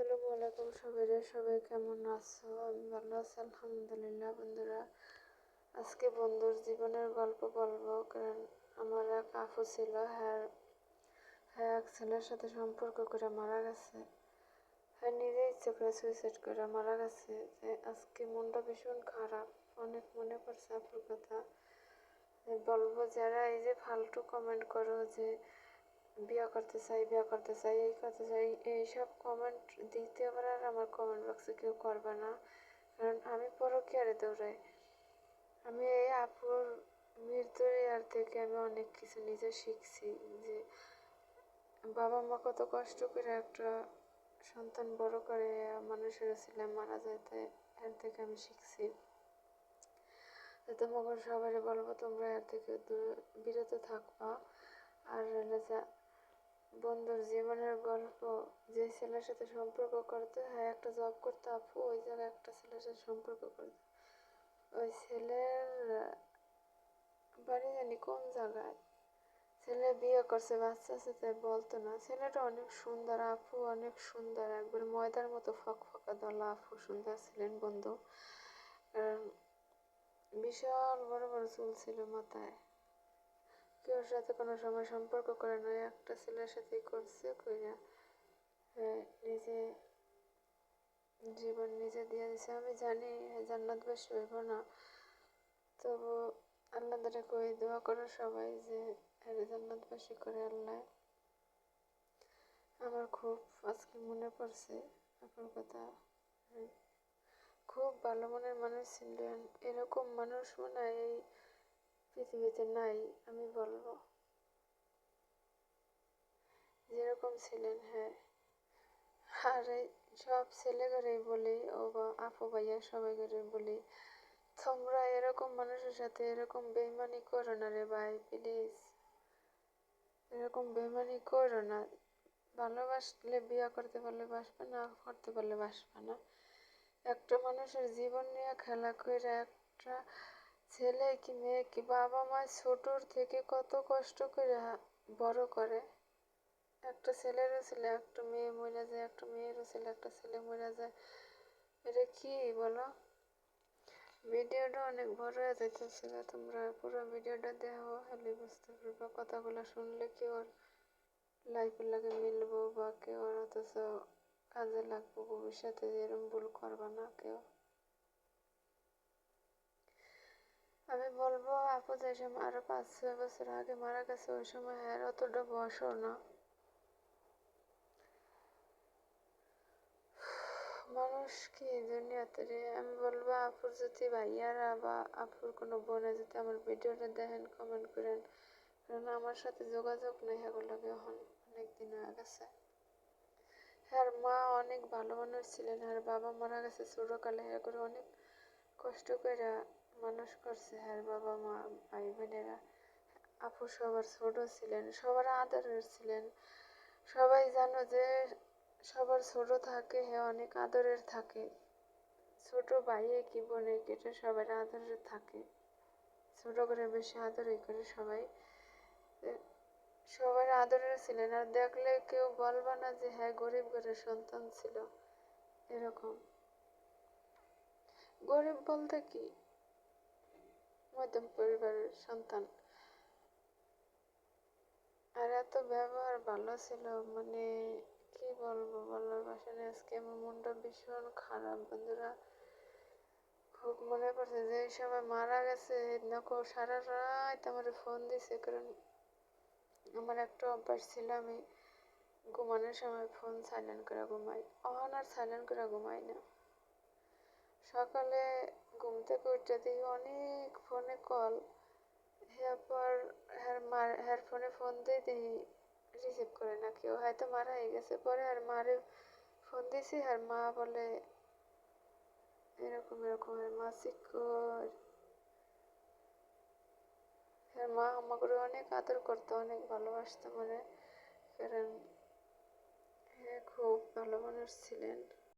আসসালামু আলাইকুম সবাই সবাই কেমন আছো? আমি ভালো আছি, আলহামদুলিল্লাহ বন্ধুরা। আজকে বন্ধুর জীবনের গল্প বলব, কারণ আমার এক আপু ছিল হ্যাঁ হ্যাঁ এক ছেলের সাথে সম্পর্ক করে মারা গেছে। হ্যাঁ নিজে ইচ্ছে করে সুইসাইড করে মারা গেছে। যে আজকে মনটা ভীষণ খারাপ, অনেক মনে পড়ছে আপুর কথা। বলব যারা এই যে ফালতু কমেন্ট করো যে বিয়ে করতে চাই, বিয়ে করতে চাই, এই করতে চাই, এইসব কমেন্ট দ্বিতীয়বার আর আমার কমেন্ট বক্সে কেউ করবে না। কারণ আমি পরকীয়ারে দৌড়াই। আমি এই আপুর মৃত্যুর থেকে আমি অনেক কিছু নিজে শিখছি যে বাবা মা কত কষ্ট করে একটা সন্তান বড় করে মানুষের ছেলে মারা যেতে এর থেকে আমি শিখছি। তোমাকে সবাই বলব তোমরা এর থেকে বিরত থাকবা। আর যা বন্ধুর জীবনের গল্প, যে ছেলের সাথে সম্পর্ক করতে হয়, একটা জব করতে, আপু, ওই জায়গায় একটা ছেলের সাথে সম্পর্ক করতে। ওই ছেলের, বাড়ি জানি কোন জায়গায়। ছেলে বিয়ে করছে, বাচ্চা আছে, তাই বলতো না। ছেলেটা অনেক সুন্দর, আপু অনেক সুন্দর, একবার ময়দার মতো ফক ফকা দলা আপু, সুন্দর ছিলেন বন্ধু। বিশাল বড় বড় চুল ছিল মাথায়। কেউর সাথে কোনো সময় সম্পর্ক করে না। একটা ছেলের সাথেই করছে কইরা নিজে জীবন নিজে দিয়ে দিছে। আমি জানি জান্নাতবাসী হইব না। তবু আল্লাহ দ্বারা কই দোয়া করো সবাই যে জান্নাত জান্নাতবাসী করে আল্লাহ। আমার খুব আজকে মনে পড়ছে আপনার কথা। খুব ভালো মনের মানুষ ছিলেন। এরকম মানুষ মনে হয় এই পৃথিবীতে নাই, আমি বলব। যেরকম ছিলেন হ্যাঁ। আর সব ছেলেদেরই বলি, ও বা আপু ভাইয়া সবাই করে বলি, তোমরা এরকম মানুষের সাথে এরকম বেইমানি করো না রে ভাই প্লিজ এরকম বেইমানি করো না। ভালোবাসলে বিয়া করতে পারলে বাসবে না, করতে পারলে বাসবে না। একটা মানুষের জীবন নিয়ে খেলা করে একটা ছেলে কি মেয়ে কি বাবা মা ছোটোর থেকে কত কষ্ট করে বড় করে? একটা ছেলেরও ছেলে, একটা মেয়ে মরে যায়, একটা মেয়েরও ছেলে, একটা ছেলে মরে যায়। এটা কি বলো? ভিডিওটা অনেক বড় হয়ে যাইতেছিল তোমরা পুরো ভিডিওটা দেখো হলে বুঝতে পারব, কথাগুলো শুনলে কি ওর লাইফের লাগে মিলবো বা কেউ অথচ কাজে লাগবো, ভবিষ্যতে এরকম ভুল করবা না কেউ? আমি বলব, আপু যে সময় আরও পাঁচ ছয় বছর আগে মারা গেছে, ওই সময় আর অতটা বয়সও না। মানুষ কি দুনিয়াতে রে? আমি বলব, আপুর যদি ভাইয়ারা বা আপুর কোনো বোনে যদি আমার ভিডিওটা দেখেন কমেন্ট করেন, কারণ আমার সাথে যোগাযোগ নেই এখন অনেক দিন হয়ে গেছে। হ্যাঁ মা অনেক ভালো মানুষ ছিলেন আর বাবা মারা গেছে ছোটোকালে হ্যাঁ করে অনেক কষ্ট করে মানুষ করছে হ্যাঁ বাবা মা ভাই বোনেরা আপু সবার ছোট ছিলেন, সবার আদরের ছিলেন। সবাই জানো যে সবার ছোট থাকে হ্যাঁ অনেক আদরের থাকে। ছোট ভাইয়ে কি বোনে কেটে সবার আদরের থাকে। ছোট করে বেশি আদরই করে সবাই। সবার আদরের ছিলেন, আর দেখলে কেউ বলবা না যে হ্যাঁ গরিব ঘরের সন্তান ছিল। এরকম। গরিব বলতে কি? মধ্যম পরিবারের সন্তান। আর এত ব্যবহার ভালো ছিল মানে কি বলব, বলার বাসা নেই। আজকে আমার মনটা ভীষণ খারাপ, বন্ধুরা। খুব মনে পড়ছে যে সময় মারা গেছে নকো সারা রাত আমার ফোন দিছে, কারণ আমার একটা অভ্যাস ছিল, আমি ঘুমানোর সময় ফোন সাইলেন্ট করে ঘুমাই। অহন আর সাইলেন্ট করে ঘুমাই না। সকালে ঘুম থেকে উঠে দিই অনেক ফোনে কল এরপর হ্যার মার হ্যার ফোনে ফোন দিয়ে দিই রিসিভ করে না, কেউ হয়তো মারা হয়ে গেছে। পরে আর মারে ফোন দিয়েছি আর মা বলে, এরকম এরকম আর মা শিক্ষর আর মা আমাকে অনেক আদর করতো, অনেক ভালোবাসতো মানে কারণ হ্যাঁ খুব ভালো মানুষ ছিলেন।